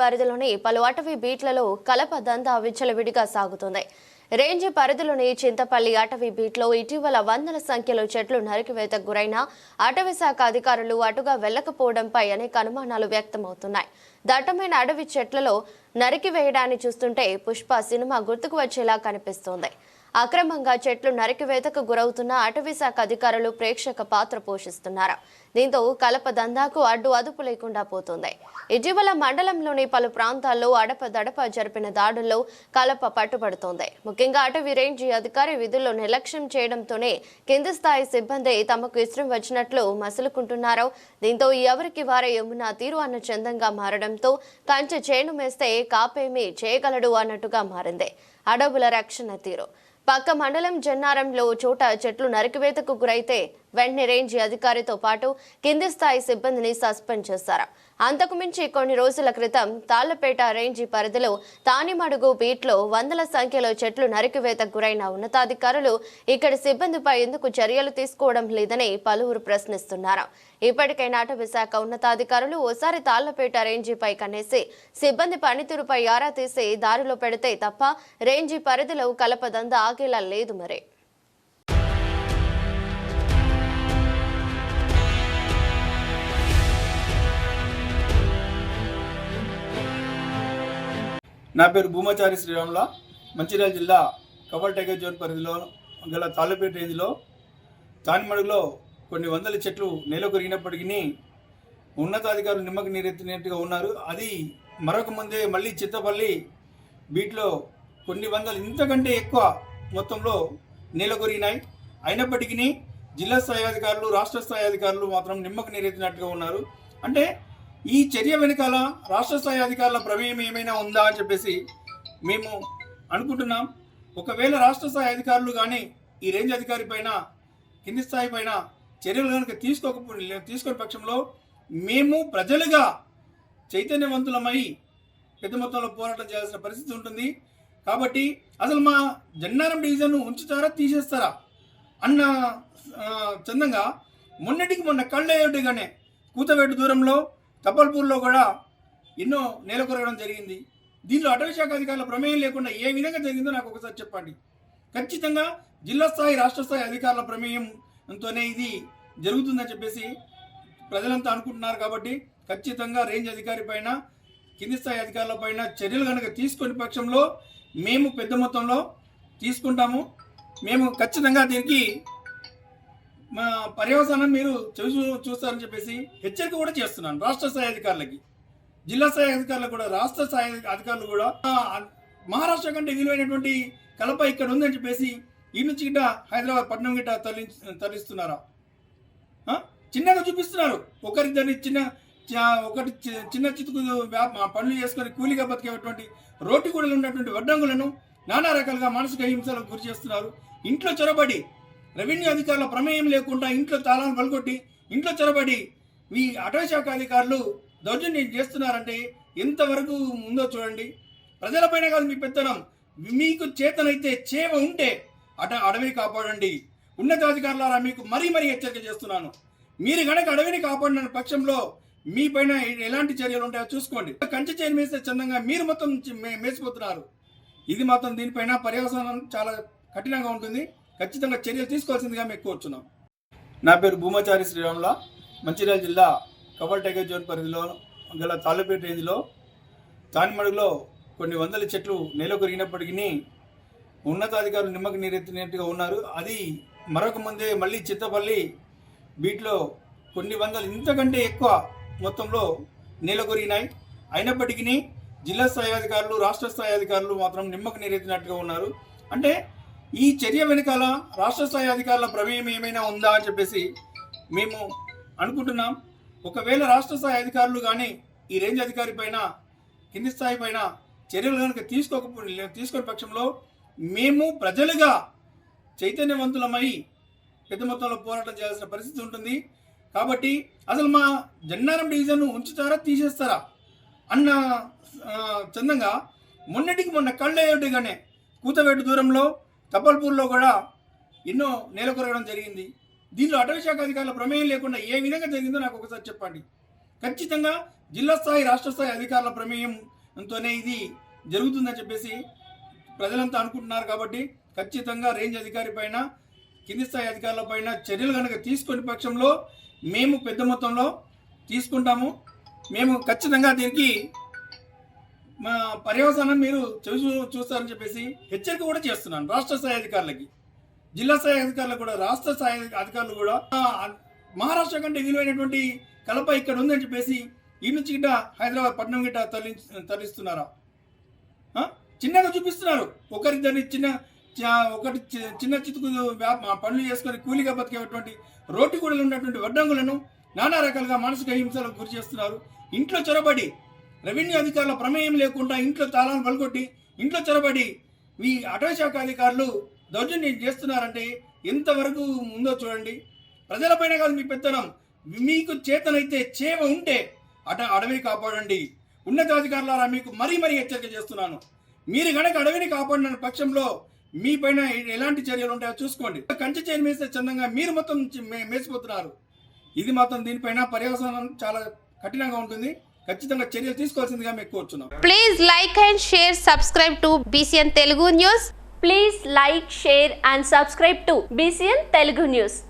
పరిధిలోని పలు అటవీ బీట్లలో కలప దందా విచ్చలవిడిగా సాగుతుంది. రేంజ్ పరిధిలోని చింతపల్లి అటవీ బీట్లో ఇటీవల వందల సంఖ్యలో చెట్లు నరికివేతకు గురైన అటవీ శాఖ అధికారులు అటుగా వెళ్ళకపోవడంపై అనేక అనుమానాలు వ్యక్తమవుతున్నాయి. దట్టమైన అడవి చెట్లలో నరికివేయడాన్ని చూస్తుంటే పుష్ప సినిమా గుర్తుకు వచ్చేలా కనిపిస్తోంది. అక్రమంగా చెట్లు నరికివేతకు గురవుతున్న అటవీ శాఖ అధికారులు ప్రేక్షక పాత్ర పోషిస్తున్నారు. దీంతో కలప దందాకు అడ్డు అదుపు లేకుండా పోతుంది. ఇటీవల మండలంలోని పలు ప్రాంతాల్లో అడప దడప జరిపిన దాడుల్లో కలప పట్టుబడుతోంది. ముఖ్యంగా అటవీ రేంజ్ అధికారి విధుల్లో నిర్లక్ష్యం చేయడంతోనే కింది స్థాయి సిబ్బంది తమకు ఇష్టం వచ్చినట్లు మసులుకుంటున్నారు దీంతో ఎవరికి వారే యమున తీరు అన్న చందంగా మారడంతో కంచె చేను మేస్తే కాపేమి చేయగలడు అన్నట్టుగా మారింది. అడవుల రక్షణ తీరు. పక్క మండలం జన్నారంలో చోట చెట్లు నరికివేతకు గురైతే వెంటనే రేంజ్ అధికారితో పాటు కింది స్థాయి సిబ్బందిని సస్పెండ్ చేశారు. అంతకు మించి కొన్ని రోజుల క్రితం తాళ్ళపేట రేంజ్ పరిధిలో తానిమడుగు బీట్లో వందల సంఖ్యలో చెట్లు నరికివేతకు గురైన ఉన్నతాధికారులు ఇక్కడి సిబ్బందిపై ఎందుకు చర్యలు తీసుకోవడం లేదని పలువురు ప్రశ్నిస్తున్నారు. ఇప్పటికైనా అటవీశాఖ ఉన్నతాధికారులు ఓసారి తాళ్ళపేట రేంజిపై కనేసి సిబ్బంది పనితీరుపై ఆరా తీసి దారిలో పెడితే తప్ప రేంజీ పరిధిలో కలపదంద ఆగేలా లేదు మరి. నా పేరు భూమాచారి శ్రీరాముల మంచిర్యాల జిల్లా కవర్ టైగర్ జోన్ పరిధిలో గల తాళ్ళపేట రేంజ్లో తానిమడుగులో కొన్ని వందల చెట్లు నేల కొరిగినప్పటికీ ఉన్నతాధికారులు నిమ్మకి నీరెత్తినట్టుగా ఉన్నారు. అది మరొక ముందే మళ్ళీ చిత్తపల్లి బీట్లో కొన్ని వందలు ఇంతకంటే ఎక్కువ మొత్తంలో నేల కొరిగినాయి. అయినప్పటికీ జిల్లా స్థాయి అధికారులు రాష్ట్ర స్థాయి అధికారులు మాత్రం నిమ్మకు నీరెత్తినట్టుగా ఉన్నారు. అంటే ఈ చర్య వెనకాల రాష్ట్ర స్థాయి అధికారుల ప్రమేయం ఏమైనా ఉందా అని చెప్పేసి మేము అనుకుంటున్నాం. ఒకవేళ రాష్ట్ర స్థాయి అధికారులు కానీ ఈ రేంజ్ అధికారి పైన కింది స్థాయి పైన చర్యలు కనుక తీసుకోకపో తీసుకునే పక్షంలో మేము ప్రజలుగా చైతన్యవంతులమై పెద్ద మొత్తంలో పోరాటం చేయాల్సిన పరిస్థితి ఉంటుంది. కాబట్టి అసలు మా జన్నారం డివిజన్ను ఉంచుతారా తీసేస్తారా అన్న చందంగా మొన్నటికి మొన్న కళ్ళేయుడిగానే కూతవేటు దూరంలో తప్పల్పూర్లో కూడా ఎన్నో నెలకొరగడం జరిగింది. దీనిలో అటవీ శాఖ అధికారుల ప్రమేయం లేకుండా ఏ విధంగా జరిగిందో నాకు ఒకసారి చెప్పండి. ఖచ్చితంగా జిల్లా స్థాయి రాష్ట్ర స్థాయి అధికారుల ప్రమేయంతోనే ఇది జరుగుతుందని చెప్పేసి ప్రజలంతా అనుకుంటున్నారు కాబట్టి ఖచ్చితంగా రేంజ్ అధికారి పైన కింది స్థాయి అధికారుల పైన చర్యలు కనుక తీసుకునే పక్షంలో మేము పెద్ద మొత్తంలో తీసుకుంటాము. మేము ఖచ్చితంగా దీనికి మా పర్యవసానం మీరు చూసి చూస్తారని చెప్పేసి హెచ్చరిక కూడా చేస్తున్నాను రాష్ట్ర స్థాయి అధికారులకి. జిల్లా స్థాయి అధికారులకు కూడా రాష్ట్ర స్థాయి అధికారులు కూడా మహారాష్ట్ర కంటే విలువైనటువంటి కలప ఇక్కడ ఉందని చెప్పేసి ఈ నుంచి గిట్ట హైదరాబాద్ పట్నం గిట్ట తరలి తరలిస్తున్నారా? చిన్నగా చూపిస్తున్నారు. ఒకరిద్దరిని చిన్న ఒకటి చి- చిన్న చితుకు పనులు చేసుకొని కూలీగా బతికేటువంటి రోడ్డు కూడా ఉన్నటువంటి వడ్డంగులను నానా రకాలుగా మానసిక హింసలకు గురి చేస్తున్నారు. ఇంట్లో చొరబడి రెవెన్యూ అధికారుల ప్రమేయం లేకుండా ఇంట్లో తాళాలు పలుకొట్టి ఇంట్లో చొరబడి మీ అటవీ శాఖ అధికారులు దౌర్జన్యం చేస్తున్నారంటే ఎంతవరకు ఉందో చూడండి. ప్రజలపైన కాదు మీ పెత్తనం. మీకు చేతనైతే చేవ ఉంటే అట అడవిని కాపాడండి. ఉన్నతాధికారులారా మీకు మరీ మరీ హెచ్చరిక చేస్తున్నాను. మీరు గనక అడవిని కాపాడిన పక్షంలో మీ పైన ఎలాంటి చర్యలు ఉంటాయో చూసుకోండి. కంచె చేను మేస్తే చందంగా మీరు మొత్తం మేసిపోతున్నారు. ఇది మాత్రం దీనిపైన పర్యవసానం చాలా కఠినంగా ఉంటుంది. ఖచ్చితంగా చర్యలు తీసుకోవాల్సిందిగా మేము కోరుచున్నాం. నా పేరు భూమాచారి శ్రీరాముల. మంచిర్యాల జిల్లా కవర్ టైగర్ జోన్ పరిధిలో గల తాళ్ళపేట రేంజ్లో తానిమడుగులో కొన్ని వందల చెట్లు నేల కొరిగినప్పటికీ ఉన్నతాధికారులు నిమ్మకి నీరెత్తినట్టుగా ఉన్నారు. అది మరొక ముందే మళ్ళీ చిత్తపల్లి బీట్లో కొన్ని వందలు ఇంతకంటే ఎక్కువ మొత్తంలో నేల కొరిగినాయి. అయినప్పటికీ జిల్లా స్థాయి అధికారులు రాష్ట్ర స్థాయి అధికారులు మాత్రం నిమ్మకు నీరెత్తినట్టుగా ఉన్నారు. అంటే ఈ చర్య వెనకాల రాష్ట్ర స్థాయి అధికారుల ప్రమేయం ఏమైనా ఉందా అని చెప్పేసి మేము అనుకుంటున్నాం. ఒకవేళ రాష్ట్ర స్థాయి అధికారులు కానీ ఈ రేంజ్ అధికారి పైన కింది స్థాయి పైన చర్యలు కనుక తీసుకోక తీసుకునే పక్షంలో మేము ప్రజలుగా చైతన్యవంతులమై పెద్ద మొత్తంలో పోరాటం చేయాల్సిన పరిస్థితి ఉంటుంది. కాబట్టి అసలు మా జన్నారం డివిజన్ను ఉంచుతారా తీసేస్తారా అన్న చందంగా మొన్నటికి మొన్న కళ్ళేయుడిగానే కూతవేటు దూరంలో తప్పల్పూర్లో కూడా ఎన్నో నెలకొరగడం జరిగింది. దీనిలో అటవీ శాఖ అధికారుల ప్రమేయం లేకుండా ఏ విధంగా జరిగిందో నాకు ఒకసారి చెప్పండి. ఖచ్చితంగా జిల్లా స్థాయి రాష్ట్ర స్థాయి అధికారుల ప్రమేయంతోనే ఇది జరుగుతుందని చెప్పేసి ప్రజలంతా అనుకుంటున్నారు కాబట్టి ఖచ్చితంగా రేంజ్ అధికారి పైన కింది స్థాయి అధికారుల పైన చర్యలు కనుక తీసుకుని పక్షంలో మేము పెద్ద మొత్తంలో తీసుకుంటాము. మేము ఖచ్చితంగా దీనికి మా పర్యవసానం మీరు చూసి చూస్తారని చెప్పేసి హెచ్చరిక కూడా చేస్తున్నాను రాష్ట్ర స్థాయి అధికారులకి. జిల్లా స్థాయి అధికారులకు కూడా రాష్ట్ర స్థాయి అధికారులు కూడా మహారాష్ట్ర కంటే విలువైనటువంటి కలప ఇక్కడ ఉందని చెప్పేసి ఈ నుంచి గిట్ట హైదరాబాద్ పట్నం గిట్ట తరలి తరలిస్తున్నారా? చిన్నగా చూపిస్తున్నారు. ఒకరిద్దరిని చిన్న ఒకటి చి- చిన్న చితుకు పనులు చేసుకొని కూలీగా బతికేటువంటి రోడ్డు కూడా ఉన్నటువంటి వడ్డంగులను నానా రకాలుగా మానసిక హింసలకు గురి చేస్తున్నారు. ఇంట్లో చొరబడి రెవెన్యూ అధికారుల ప్రమేయం లేకుండా ఇంట్లో తాళాలు పలుకొట్టి ఇంట్లో చొరబడి మీ అటవీ శాఖ అధికారులు దౌర్జన్యం చేస్తున్నారంటే ఎంతవరకు ఉందో చూడండి. ప్రజలపైన కాదు మీ పెత్తనం. మీకు చేతనైతే చేవ ఉంటే అట అడవిని కాపాడండి. ఉన్నతాధికారులారా మీకు మరీ మరీ హెచ్చరిక చేస్తున్నాను. మీరు గనక అడవిని కాపాడిన పక్షంలో మీ పైన ఎలాంటి చర్యలు ఉంటాయో చూసుకోండి. కంచె చేయని మేస్తే చందంగా మీరు మొత్తం మేసిపోతున్నారు. ఇది మాత్రం దీనిపైన పర్యవసానం చాలా కఠినంగా ఉంటుంది. ఖచ్చితంగా చర్యలు తీసుకోవాల్సిందిగా మేము కోరుచున్నాం Please like and share, subscribe to BCN Telugu News. Please like, share and subscribe to BCN Telugu News.